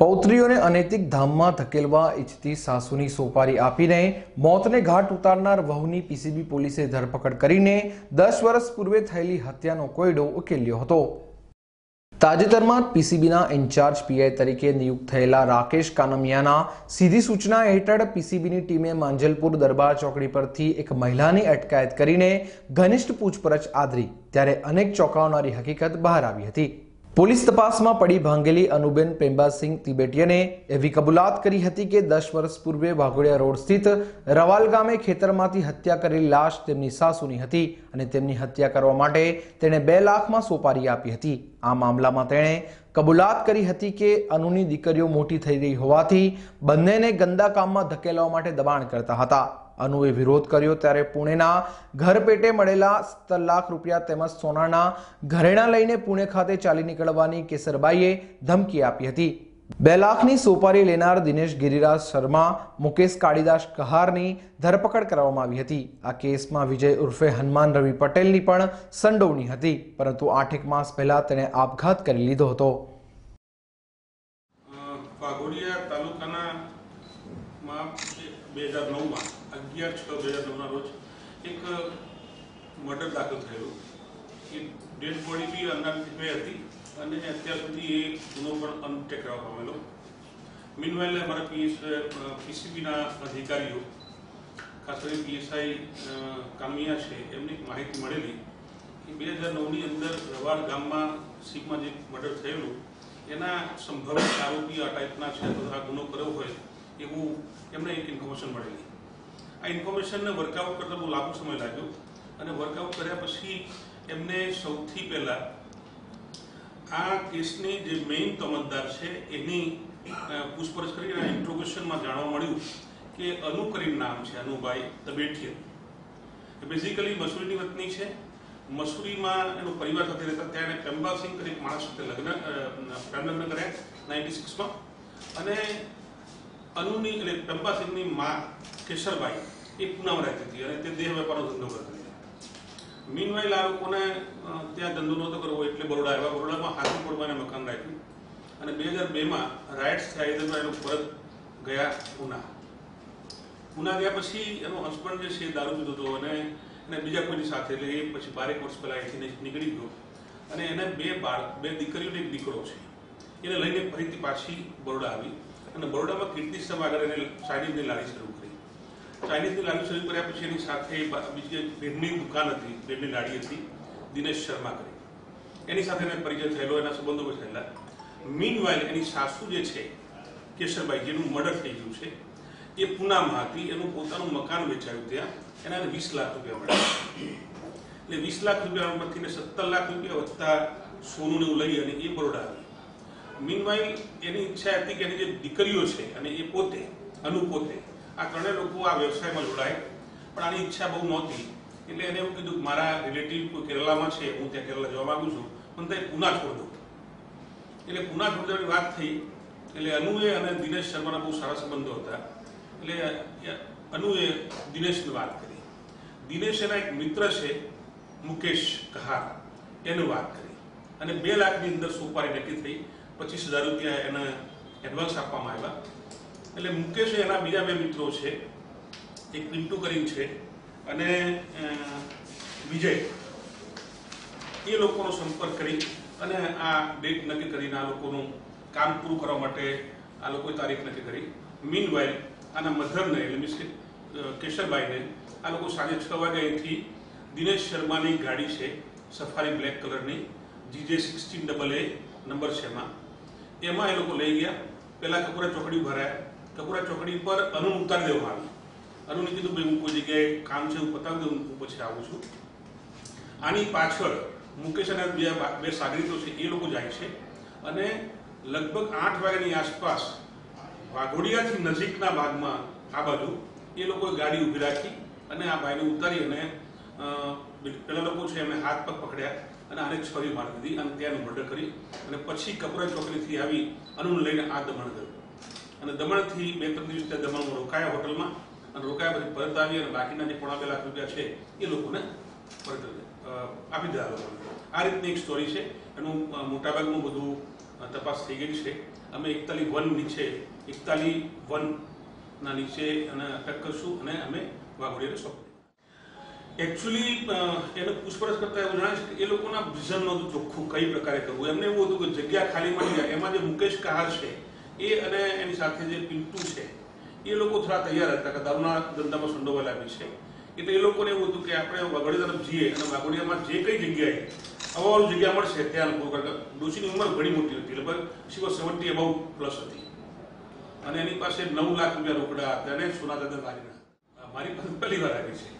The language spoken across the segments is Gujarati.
પૌત્રીઓને અનૈતિક ધામમાં ધકેલવા ઈચ્છતી સાસુની સોપારી આપીને મોતને ઘાટ ઉતારનાર વહુની પીસીબી પોલીસે ધરપકડ કરીને દસ વર્ષ પૂર્વે થયેલી હત્યાનો કોયડો ઉકેલ્યો હતો. તાજેતરમાં જ પીસીબીના ઇન્ચાર્જ પીઆઈ તરીકે નિયુક્ત થયેલા રાકેશ કાનમિયાના સીધી સૂચના હેઠળ પીસીબીની ટીમે માંજલપુર દરબાર ચોકડી પરથી એક મહિલાની અટકાયત કરીને ઘનિષ્ઠ પૂછપરછ આદરી, ત્યારે અનેક ચોંકાવનારી હકીકત બહાર આવી હતી. પોલીસ તપાસમાં પડી ભાંગેલી અનુબેન પ્રેમબાસિંહ તિબેટીયને એવી કબૂલાત કરી હતી કે દસ વર્ષ પૂર્વે વાઘોડિયા રોડ સ્થિત રવાલ ગામે ખેતરમાંથી હત્યા કરેલી લાશ તેમની સાસુની હતી અને તેમની હત્યા કરવા માટે તેણે બે લાખમાં સોપારી આપી હતી. આ મામલામાં તેણે કબૂલાત કરી હતી કે અનુની દીકરીઓ મોટી થઈ રહી હોવાથી બંનેને ગંદા કામમાં ધકેલવા માટે દબાણ કરતા હતા. અનુએ વિરોધ કર્યો ત્યારે પુણેના ઘર પેટે મળેલા સત્તર લાખ રૂપિયા તેમજ સોનાના ઘરેણા લઈને પુણે ખાતે ચાલી નીકળવાની કેસરબાઈએ ધમકી આપી હતી. બે લાખની સોપારી લેનાર દિનેશ ગિરિરાજ શર્મા મુકેશ કાળીદાસ કહારની ધરપકડ કરવામાં આવી હતી. આ કેસમાં વિજય ઉર્ફે હનુમાન રવિ પટેલની પણ સંડોવણી હતી પરંતુ આઠેક માસ પહેલા તેણે આપઘાત કરી લીધો હતો. અ, તાલુકાના બે હજાર નવમાં. અગિયાર છ બે હજાર નવના રોજ એક મર્ડર દાખલ થયેલું. એ ડેડ બોડી બી અનઆઇડેન્ટિફાઈ હતી અને અત્યાર સુધી એ ગુનો પણ અનટેક કરવા પામેલો. મીનવાઇલ અમારા પીએસ પીસીબીના અધિકારીઓ, ખાસ કરીને પીએસઆઈ કામિયા છે, એમને માહિતી મળેલી કે બે હજાર નવની અંદર રવાડ ગામમાં સીપમાં જે મર્ડર થયેલું, એના સંભવિત આરોપી આ ટાઈપના છે અથવા ગુનો કર્યો હોય એવું એમને એક ઇન્ફોર્મેશન મળેલી. આ ઇન્ફોર્મેશનને વર્કઆઉટ કરતા બહુ લાંબો સમય લાગ્યો અને વર્કઆઉટ કર્યા પછી એમને સૌથી પહેલા આ કેસની જે મેઇન તમતદાર છે, એની પૂછપરછ કરી અને ઇન્ટ્રોગેશનમાં જાણવા મળ્યું કે અનુ કરીને નામ છે, અનુભાઈ તબેઠિયન એ બેઝિકલી મસૂરીની વતની છે. મસૂરીમાં એનો પરિવાર સાથે રહેતા ત્યાં એને પેમ્બાસિંગ કરી એક માણસ સાથે લગ્ન પ્રેમ કર્યા નાઇન્ટી સિક્સમાં અને અનુની, એટલે પેમ્બાસિંગની મા કેશરબાઈ એ પૂનામાં રહેતી હતી અને તે દેહ વેપારનો ધંધો કરતી હતી. મીનવાઇલ આ લોકોને ત્યાં ધંધો નહોતો કરવો એટલે બરોડા આવ્યા. બરોડામાં હાથીપોળમાં એને મકાન રાખ્યું. અને બે હજાર બેમાં રાઇટ્સ થયા એનો પરત ગયા પૂના. પૂના ગયા પછી એનો હસબન્ડ જે છે દારૂ પીધો હતો અને એને બીજા કોઈની સાથે, એટલે એ પછી બારેક વર્ષ પહેલાં અહીંથી નીકળી ગયો. અને એને બે બાળ, બે દીકરીઓને એક દીકરો છે. એને લઈને ફરીથી પાછી બરોડા આવી. અને બરોડામાં કીર્તિ આગળ એને ચાઇનીઝની લારી શરૂ કરી. ચાઇનીઝની લારી શરૂ કર્યા પછી એની સાથે બીજી બેનની દુકાન હતી બેનની લાડી હતી, દિનેશ શર્મા કરી. એની સાથે એને પરિચય થયેલો, એના સંબંધો થયેલા મીનવાઇલ એની સાસુ જે છે, કેશરભાઈ, જેનું મર્ડર થઈ ગયું છે, એ પૂનામાં હતી, એનું પોતાનું મકાન વેચાયું ત્યાં, એના વીસ લાખ રૂપિયા મળ્યા. એટલે વીસ લાખ રૂપિયામાંથી ને સત્તર લાખ રૂપિયા વધતા સોનું એવું લઈ અને એ બરોડા આવી. મીનવાઇલ એની ઈચ્છા હતી કે એની જે દીકરીઓ છે, અને એ પોતે, અનુ પોતે આ ત્રણેય લોકો આ વ્યવસાયમાં જોડાય. પણ આની ઈચ્છા બહુ નહોતી. એટલે એને એવું કીધું મારા રિલેટિવ કોઈ કેરલામાં છે, હું ત્યાં કેરલા જવા માંગુ છું. પણ ત્યાં પૂના છોડી દઉં એટલે પુના દેવાની વાત થઈ. એટલે અનુએ અને દિનેશ શર્માના બહુ સારા સંબંધો હતા. એટલે અનુએ દિનેશની વાત કરી. દિનેશ એના એક મિત્ર છે, મુકેશ કહાર. એની વાત કરી. અને બે લાખની અંદર સોપારી નક્કી થઈ. પચીસ હજાર રૂપિયા એને એડવાન્સ આપવામાં આવ્યા. એટલે મુકેશ એના બીજા બે મિત્રો છે. એક પિન્ટુ કરીને છે અને વિજય. એ લોકોનો સંપર્ક કરી અને આ ડેટ નક્કી કરીને આ લોકોનું કામ પૂરું કરવા માટે આ લોકોએ તારીખ નક્કી કરી. મીન વાઇલ આના મધરને, એટલે મીન્સ કે કેશરભાઈને આ લોકો સાંજે છ વાગે અહીંથી દિનેશ શર્માની ગાડી છે સફારી બ્લેક કલરની GJ sixteen double A number છે એમાં. એમાં એ લોકો લઈ ગયા. પહેલાં કપૂરા ચોકડી ભરાયા. કપૂરા ચોકડી પર અનુ ઉતારી દેવામાં આવી. અનુને કીધું, ભાઈ, હું કોઈ જગ્યાએ કામ છે હું પતાવી દઉં, હું પછી આવું છું. આની પાછળ મુકેશ અને બે બે સાગરીતો છે, એ લોકો જાય છે અને લગભગ આઠ વાગ્યાની આસપાસ વાઘોડિયાથી નજીકના ભાગમાં આ બાજુ, એ લોકોએ ગાડી ઊભી રાખી અને આ ભાઈને ઉતારી અને પેલા લોકો છે એમને હાથ પગ પકડ્યા અને આને છરી મારી દીધી અને ત્યાંનું મર્ડર કરી અને પછી કપરા ચોકડીથી આવી અનુને લઈને આ દમણ ગયો. અને દમણથી બે ત્રણ દિવસ દમણમાં રોકાયા હોટલમાં અને રોકાયા પછી પરત આવી અને બાકીના જે પોણા બે લાખ રૂપિયા છે, એ લોકોને પરત આપી દીધા લોકોને. આ રીતની એક સ્ટોરી છે. એનું મોટાભાગનું બધું તપાસ થઈ ગઈ છે. અમે એકતાલી વન નીચે, એકતાલી વનના નીચે અને અટક કરશું અને અમે વાઘોડીને સોંપી એકચ્યુઅલી એને પૂછપરછ કરતા એવું જણાય છે કે એ લોકોના વિઝન નહોતું ચોખ્ખું કઈ પ્રકારે કરવું. એમને એવું હતું કે જગ્યા ખાલી મળી જાય. એમાં જે મુકેશ કહાર છે એ અને એની સાથે જે પિન્ટુ છે, એ લોકો થોડા તૈયાર હતા કે દારૂના ધંધામાં સંડોવાયેલા બી છે. એટલે એ લોકોને એવું હતું કે આપણે વાઘોડી તરફ જઈએ અને વાઘોડિયામાં જે કઈ જગ્યાએ અવાવાળું જગ્યા મળશે ત્યાં લોકો ડોશીની ઉંમર ઘણી મોટી હતી, લગભગ she was seventy above plus હતી. અને એની પાસે નવ લાખ રૂપિયા રોકડા હતા અને સોના દાદા મારીના મારી પાસે પહેલી વાર આવી છે.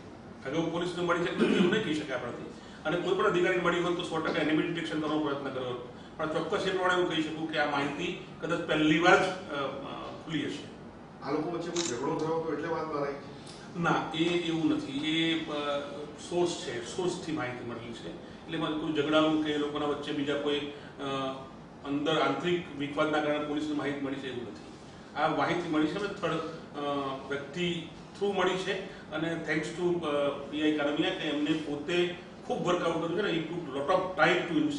અગાઉ પોલીસને મળી છે એવું નહીં કહી શકે આપણાથી અને કોઈ પણ અધિકારી મળી હોય તો સો ટકા એનિમી ડિટેક્શન કરવાનો પ્રયત્ન કર્યો. પણ ચોક્કસ એ પ્રમાણે એવું કહી શકું કે આ માહિતી કદાચ પહેલી વાર જ ખુલી હશે. આ લોકો વચ્ચે કોઈ ઝઘડો થયો તો એટલે વાત બહાર ના એ એવું નથી. એ સોર્સ છે. સોર્સથી માહિતી મળેલી છે. એટલે મારે કોઈ ઝઘડાવું કે એ લોકોના વચ્ચે બીજા કોઈ અંદર આંતરિક વિખવાદના કારણે પોલીસને માહિતી મળી છે એવું નથી. આ માહિતી મળી છે થર્ડ વ્યક્તિ થ્રુ મળી છે અને થેન્ક્સ ટુ પીઆઈ કાનમિયા કે એમને પોતે ખૂબ વર્કઆઉટ કર્યું છે ને. ઈ to lot of time to case